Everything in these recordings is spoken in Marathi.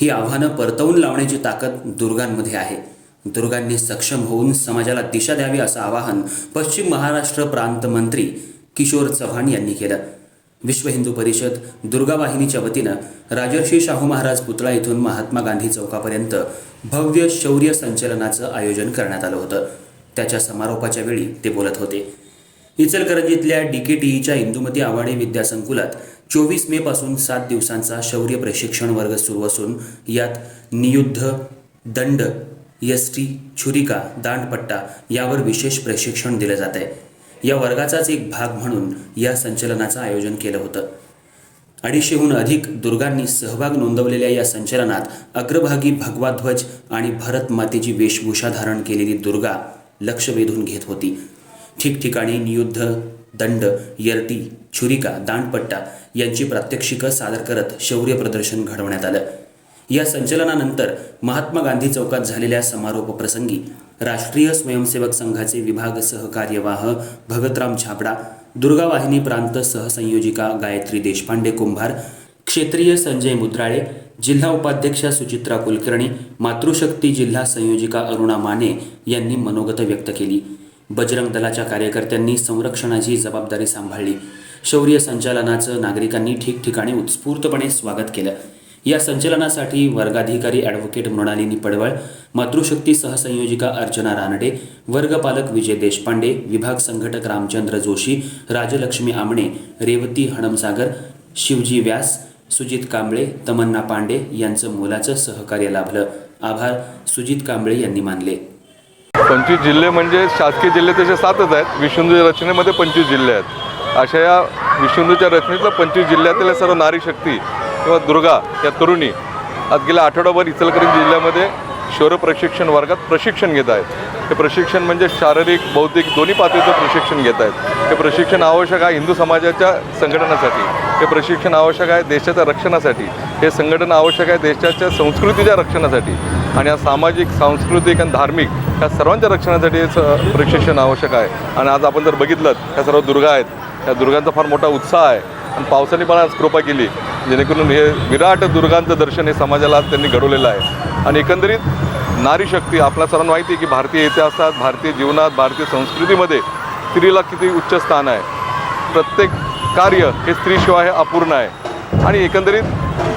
ही आव्हानं परतवून लावण्याची ताकद दुर्गांमध्ये आहे. दुर्गांनी सक्षम होऊन समाजाला दिशा द्यावी असं आवाहन पश्चिम महाराष्ट्र प्रांत मंत्री किशोर चव्हाण यांनी केलं. विश्व हिंदू परिषद दुर्गा वाहिनीच्या वतीनं राजर्षी शाहू महाराज पुतळा इथून महात्मा गांधी चौकापर्यंत भव्य शौर्य संचलनाचं आयोजन करण्यात आलं होतं. त्याच्या समारोपाच्या वेळी ते बोलत होते. इचलकरंजीतल्या डीकेटीईच्या इंदुमती आवाडे विद्यासंकुलात चोवीस मे पासून सात दिवसांचा शौर्य प्रशिक्षण वर्ग सुरू असून यात नियुद्ध दंड यष्टी छुरिका दांडपट्टा यावर विशेष प्रशिक्षण दिलं जात आहे. या वर्गाचाच एक भाग म्हणून या संचलनाचं आयोजन केलं होतं. अडीचशेहून अधिक दुर्गांनी सहभाग नोंदवलेल्या या संचलनात अग्रभागी भगवा ध्वज आणि भरत मातेची वेशभूषा धारण केलेली दुर्गा लक्ष वेधून घेत होती. ठिकठिकाणी नियुद्ध दंड यर्टी छुरिका दांडपट्टा यांची प्रात्यक्षिकं सादर करत शौर्य प्रदर्शन घडवण्यात आलं. या संचलनानंतर महात्मा गांधी चौकात झालेल्या समारोप प्रसंगी राष्ट्रीय स्वयंसेवक संघाचे विभाग सहकार्यवाह भगतराम छापडा दुर्गा वाहिनी प्रांत सहसंयोजिका गायत्री देशपांडे कुंभार क्षेत्रीय संजय मुद्राळे जिल्हा उपाध्यक्षा सुचित्रा कुलकर्णी मातृशक्ती जिल्हा संयोजिका अरुणा माने यांनी मनोगत व्यक्त केली. बजरंग दलाच्या कार्यकर्त्यांनी संरक्षणाची जबाबदारी सांभाळली. शौर्य संचालनाचं नागरिकांनी ठिकठिकाणी उत्स्फूर्तपणे स्वागत केलं. या संचलनासाठी वर्गाधिकारी ॲडव्होकेट मृणालिनी पडवळ मातृशक्ती सहसंयोजिका अर्चना रानडे वर्गपालक विजय देशपांडे विभाग संघटक रामचंद्र जोशी राजलक्ष्मी आमणे रेवती हणमसागर शिवजी व्यास सुजित कांबळे तमन्ना पांडे यांचं मोलाचं सहकार्य लाभलं. आभार सुजित कांबळे यांनी मानले. पंचवीस जिल्हे म्हणजे शासकीय जिल्हे तसे सातच आहेत. विष्णू रचनेमध्ये पंचवीस जिल्हे आहेत. अशा या विष्णूच्या रचनेतलं पंचवीस जिल्ह्यातील सर्व नारी शक्ती किंवा दुर्गा या तरुणी आज गेल्या आठवडाभर इचलकरंजी जिल्ह्यामध्ये शौर्य प्रशिक्षण वर्गात प्रशिक्षण घेत आहेत. हे प्रशिक्षण म्हणजे शारीरिक बौद्धिक दोन्ही पातळीचं प्रशिक्षण घेत आहेत. हे प्रशिक्षण आवश्यक आहे हिंदू समाजाच्या संघटनासाठी. हे प्रशिक्षण आवश्यक आहे देशाच्या रक्षणासाठी. हे संघटन आवश्यक आहे देशाच्या संस्कृतीच्या रक्षणासाठी. आणि या सामाजिक सांस्कृतिक आणि धार्मिक ह्या सर्वांच्या रक्षणासाठी हे स- प्रशिक्षण आवश्यक आहे. आणि आज आपण जर बघितलं ह्या सर्व दुर्गा आहेत. या दुर्गांचा फार मोठा उत्साह आहे. आणि पावसाने पण आज कृपा केली. जेणेकरून हे विराट दुर्गांचं दर्शन हे समाजाला आज त्यांनी घडवलेलं आहे. आणि एकंदरीत नारी शक्ती आपल्या सर्वांना माहिती आहे की भारतीय इतिहासात भारतीय जीवनात भारतीय संस्कृतीमध्ये स्त्रीला किती उच्च स्थान आहे. प्रत्येक कार्य हे स्त्रीशिवाय हे अपूर्ण आहे. आणि एकंदरीत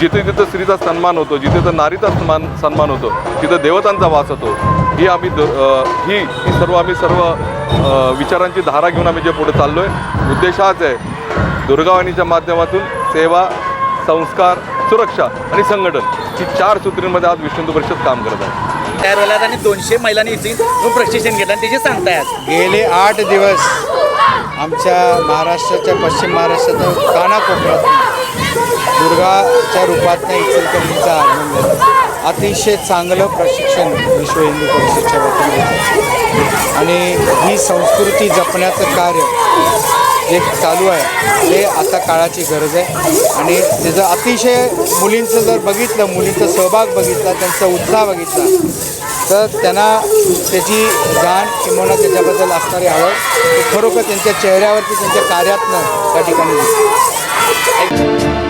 जिथे जिथं स्त्रीचा सन्मान होतो जिथे तिथं नारीचा सन्मान सन्मान होतो तिथं देवतांचा वास होतो. ही आम्ही द- ही सर्व आम्ही सर्व विचारांची धारा घेऊन आम्ही जे पुढे चाललो आहे उद्देश हाच आहे दुर्गावाणीच्या माध्यमातून सेवा संस्कार सुरक्षा आणि संघटन ही चार सूत्रींमध्ये आज विष्णू परिषद काम करत आहे. तयार व्हायला आणि दोनशे महिलांनी इथे प्रशिक्षण घेतलं आणि त्याचे सांगताय आज गेले आठ दिवस आमच्या महाराष्ट्राच्या पश्चिम महाराष्ट्राच्या कानाकोपऱ्यात दुर्गाच्या रूपातनं इचलकरंजीचं आगमन झालं. अतिशय चांगलं प्रशिक्षण विश्व हिंदू परिषदच्या वतीने आणि ही संस्कृती जपण्याचं कार्य जे चालू आहे ते आता काळाची गरज आहे. आणि त्याचं अतिशय मुलींचं जर बघितलं मुलींचा सहभाग बघितला त्यांचा उत्साह बघितला तर त्यांना त्याची जाण किंवा त्याच्याबद्दल असणारी आवड खरोखर त्यांच्या चेहऱ्यावरती त्यांच्या कार्यातनं त्या ठिकाणी दिसते.